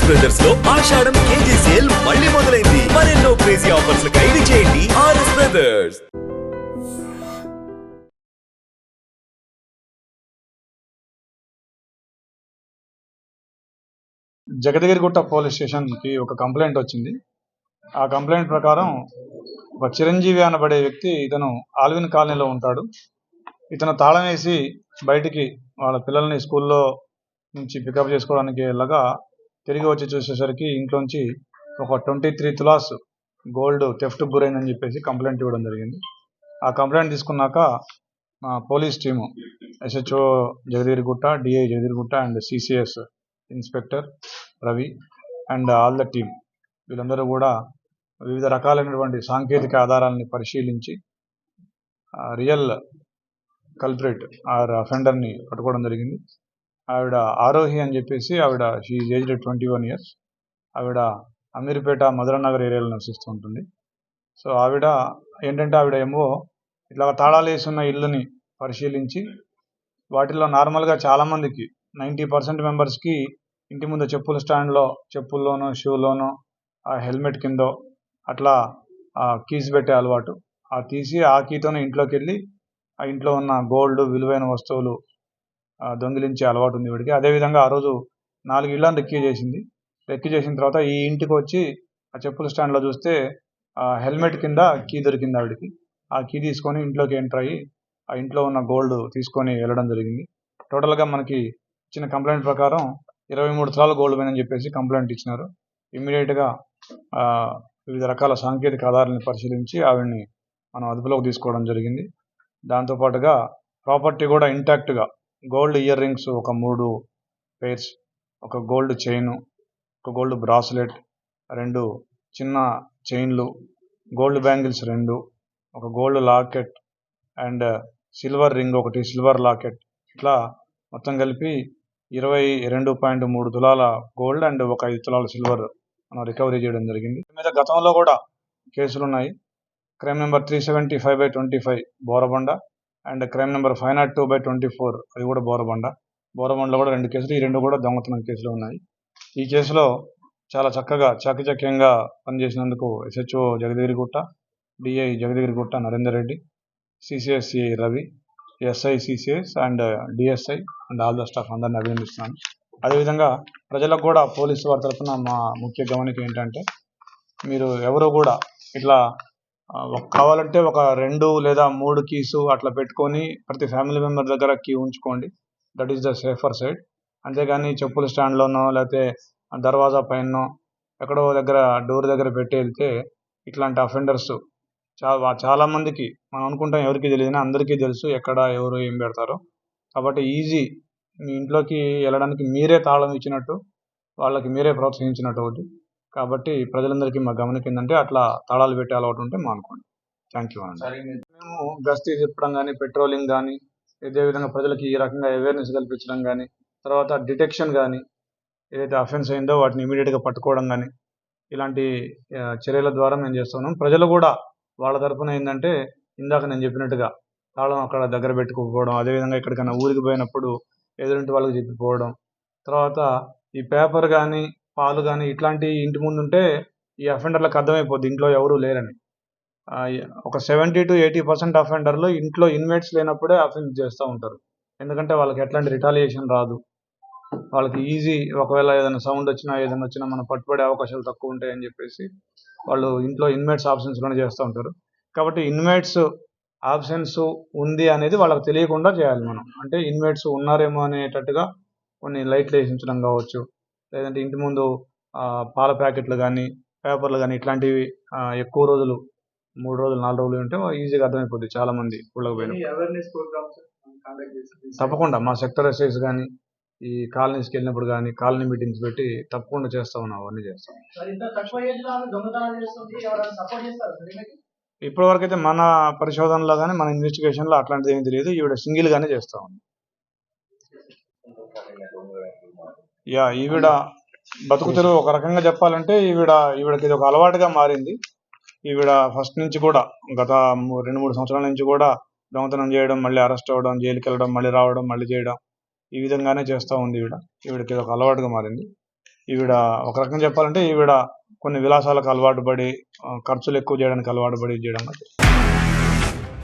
RS బ్రదర్స్లో Ashadam KG sale మళ్ళీ మొదలైంది. మరెన్నో క్రేజీ ఆఫర్స్ ఖైదీ చేయండి ఆర్ఎస్ బ్రదర్స్ జగదగిరిగుట్ట పోలీస్ స్టేషన్కి ఒక కంప్లైంట్ వచ్చింది. ఆ కంప్లైంట్ ప్రకారం ఒక చిరంజీవి అనబడే వ్యక్తి ఇతను ఆల్విన్ కాలనీలో ఉంటాడు. ఇతను తాళం వేసి బయటికి వాళ్ళ పిల్లల్ని స్కూల్లో నుంచి పికప్ చేసుకోవడానికి వెళ్ళగా తిరిగి వచ్చి చూసేసరికి ఇంట్లోంచి ఒక twenty three tolas gold theft గురైందని చెప్పేసి కంప్లైంట్ ఇవ్వడం జరిగింది. ఆ కంప్లైంట్ తీసుకున్నాక మా police team SHO Jagadgirigutta DI Jagadgirigutta and CCS inspector Ravi and all the team వీళ్ళందరూ కూడా వివిధ రకాలైనటువంటి సాంకేతిక ఆధారాలని పరిశీలించి రియల్ కల్ప్రిట్ ఆర్ అఫెండర్ని పట్టుకోవడం జరిగింది. ఆవిడ ఆరోహి అని చెప్పేసి ఆవిడ she aged twenty one years ఆవిడ అమీర్పేట మధురనగర్ ఏరియాలో నివసిస్తూ ఉంటుంది. సో ఆవిడ ఏంటంటే ఆవిడ ఏమో ఇట్లా తాళాలు వేసున్న ఇల్లుని పరిశీలించి వాటిలో నార్మల్గా చాలామందికి నైంటీ పర్సెంట్ మెంబర్స్కి ఇంటి ముందు చెప్పుల స్టాండ్లో చెప్పుల్లోనో షూలోనో ఆ హెల్మెట్ కిందో అట్లా కీస్ పెట్టే అలవాటు. ఆ తీసి ఆ కీతోనే ఇంట్లోకి వెళ్ళి ఆ ఇంట్లో ఉన్న గోల్డ్ విలువైన వస్తువులు దొంగిలించే అలవాటు ఉంది వీడికి. అదేవిధంగా ఆ రోజు నాలుగు ఇళ్ళని రెక్యూ చేసింది. రెక్యూ చేసిన తర్వాత ఈ ఇంటికి వచ్చి ఆ చెప్పుల స్టాండ్లో చూస్తే హెల్మెట్ కింద కీ దొరికింది ఆవిడకి. ఆ కీ తీసుకొని ఇంట్లోకి ఎంటర్ అయ్యి ఆ ఇంట్లో ఉన్న గోల్డ్ తీసుకొని వెళ్ళడం జరిగింది. టోటల్గా మనకి ఇచ్చిన కంప్లైంట్ ప్రకారం ఇరవై మూడు సార్లు గోల్డ్ పోయిందని చెప్పేసి కంప్లైంట్ ఇచ్చినారు. ఇమ్మీడియట్గా వివిధ రకాల సాంకేతిక ఆధారాలను పరిశీలించి ఆవిడ్ని మనం అదుపులోకి తీసుకోవడం జరిగింది. దాంతోపాటుగా ప్రాపర్టీ కూడా ఇంటాక్ట్గా గోల్డ్ ఇయర్ రింగ్స్ ఒక మూడు పేర్స్ ఒక గోల్డ్ చైను ఒక గోల్డ్ బ్రాస్లెట్ రెండు చిన్న చైన్లు గోల్డ్ బ్యాంగిల్స్ రెండు ఒక gold locket and silver ring ఒకటి సిల్వర్ లాకెట్. ఇట్లా మొత్తం కలిపి ఇరవై రెండు పాయింట్ మూడు తులాల గోల్డ్ అండ్ ఒక ఐదు తులాల సిల్వర్ మనం రికవరీ చేయడం జరిగింది. మీద గతంలో కూడా కేసులు ఉన్నాయి crime number three seventy five by twenty five Borabanda. And crime number five nought two by twenty four అది కూడా బోరబండ. బోరబండలో కూడా రెండు కేసులు ఈ రెండు కూడా దొంగతనం కేసులు ఉన్నాయి. ఈ కేసులో చాలా చక్కగా చాకచక్యంగా పనిచేసినందుకు SHO Jagadgirigutta DI Jagadgirigutta Narender Reddy సిసిఎస్సి Ravi SI CCS and DSI and all the staff అందరిని అభినందిస్తున్నాను. అదేవిధంగా ప్రజలకు కూడా పోలీసు వారి తరఫున మా ముఖ్య గమనిక ఏంటంటే మీరు ఎవరు కూడా ఇట్లా కావాలంటే ఒక రెండు లేదా మూడు కీసు అట్లా పెట్టుకొని ప్రతి ఫ్యామిలీ మెంబర్ దగ్గర కీ ఉంచుకోండి. That is the safer side అంతేగాని చెప్పుల స్టాండ్లోనో లేకపోతే దర్వాజా పైనో ఎక్కడో దగ్గర డోర్ దగ్గర పెట్టి వెళ్తే ఇట్లాంటి అఫెండర్స్ చాలా చాలామందికి మనం అనుకుంటాం ఎవరికి తెలియదు అందరికీ తెలుసు ఎక్కడ ఎవరు ఏం పెడతారో. కాబట్టి ఈజీ మీ ఇంట్లోకి వెళ్ళడానికి మీరే తాళం ఇచ్చినట్టు వాళ్ళకి మీరే ప్రోత్సహించినట్టు అవుతుంది కాబట్టి ప్రజలందరికీ మా గమనిక ఏంటంటే అట్లా తాళాలు పెట్టే అలవాటు ఉంటే మానుకోండి. థ్యాంక్ యూ అండి మేము గస్తీ చెప్పడం కానీ పెట్రోలింగ్ కానీ విధంగా ప్రజలకి ఈ రకంగా అవేర్నెస్ కల్పించడం కానీ తర్వాత డిటెక్షన్ కానీ ఏదైతే అఫెన్స్ అయిందో వాటిని ఇమీడియట్గా పట్టుకోవడం కానీ ఇలాంటి చర్యల ద్వారా మేము చేస్తున్నాం. ప్రజలు కూడా వాళ్ళ తరపున ఏంటంటే ఇందాక నేను చెప్పినట్టుగా తాళం అక్కడ దగ్గర పెట్టుకోకపోవడం అదేవిధంగా ఎక్కడికైనా ఊరికి పోయినప్పుడు ఎదురింటి వాళ్ళకి చెప్పిపోవడం తర్వాత ఈ పేపర్ కానీ పాలు కానీ ఇట్లాంటి ఇంటి ముందు ఉంటే ఈ అఫెండర్లకు అర్థమైపోద్ది. ఇంట్లో ఎవరు లేరని. ఒక సెవెంటీ టు ఎయిటీ పర్సెంట్ అఫెండర్లు ఇంట్లో ఇన్వైట్స్ లేనప్పుడే అఫెండ్ చేస్తూ ఉంటారు. ఎందుకంటే వాళ్ళకి ఎట్లాంటి రిటాలియేషన్ రాదు. వాళ్ళకి ఈజీ ఒకవేళ ఏదైనా సౌండ్ వచ్చినా ఏదైనా వచ్చినా మనం పట్టుబడే అవకాశాలు తక్కువ ఉంటాయని చెప్పేసి వాళ్ళు ఇంట్లో ఇన్వైట్స్ ఆప్షన్స్లోనే చేస్తూ ఉంటారు. కాబట్టి ఇన్వైట్స్ ఆప్షన్స్ ఉంది అనేది వాళ్ళకి తెలియకుండా చేయాలి మనం. అంటే ఇన్వైట్స్ ఉన్నారేమో అనేటట్టుగా కొన్ని లైట్లు వేసి ఉంచడం కావచ్చు లేదంటే ఇంటి ముందు పాల ప్యాకెట్లు కానీ పేపర్లు కానీ ఇట్లాంటివి ఎక్కువ రోజులు మూడు రోజులు నాలుగు రోజులు ఉంటే ఈజీగా అర్థమైపోద్ది చాలా మంది ఊళ్ళకి పోయిన తప్పకుండా మా సెక్టర్ ఎస్ఐస్ కానీ ఈ కాలనీస్కి వెళ్ళినప్పుడు కానీ కాలనీ మీటింగ్స్ పెట్టి తప్పకుండా చేస్తా ఉన్నాం అవన్నీ చేస్తాం. ఈమెకి? ఇప్పటివరకు అయితే మన పరిశోధనలో కానీ మన ఇన్వెస్టిగేషన్లో అట్లాంటిది ఏమీ తెలియదు ఈవిడ సింగిల్ గానే చేస్తా ఉంది. యా ఈవిడ బతుకుతెరువు ఒక రకంగా చెప్పాలంటే ఈవిడ ఈవిడకి ఇది ఒక అలవాటుగా మారింది. ఈవిడ ఫస్ట్ నుంచి కూడా గత రెండు మూడు సంవత్సరాల నుంచి కూడా దొంగతనం చేయడం మళ్ళీ అరెస్ట్ అవ్వడం జైలుకి వెళ్ళడం మళ్ళీ రావడం మళ్ళీ చేయడం ఈ విధంగానే చేస్తూ ఉంది ఈవిడ. ఈవిడకి ఇది ఒక అలవాటుగా మారింది. ఈవిడ ఒక రకంగా చెప్పాలంటే ఈవిడ కొన్ని విలాసాలకు అలవాటు పడి ఖర్చులు ఎక్కువ చేయడానికి అలవాటు పడి చేయడం.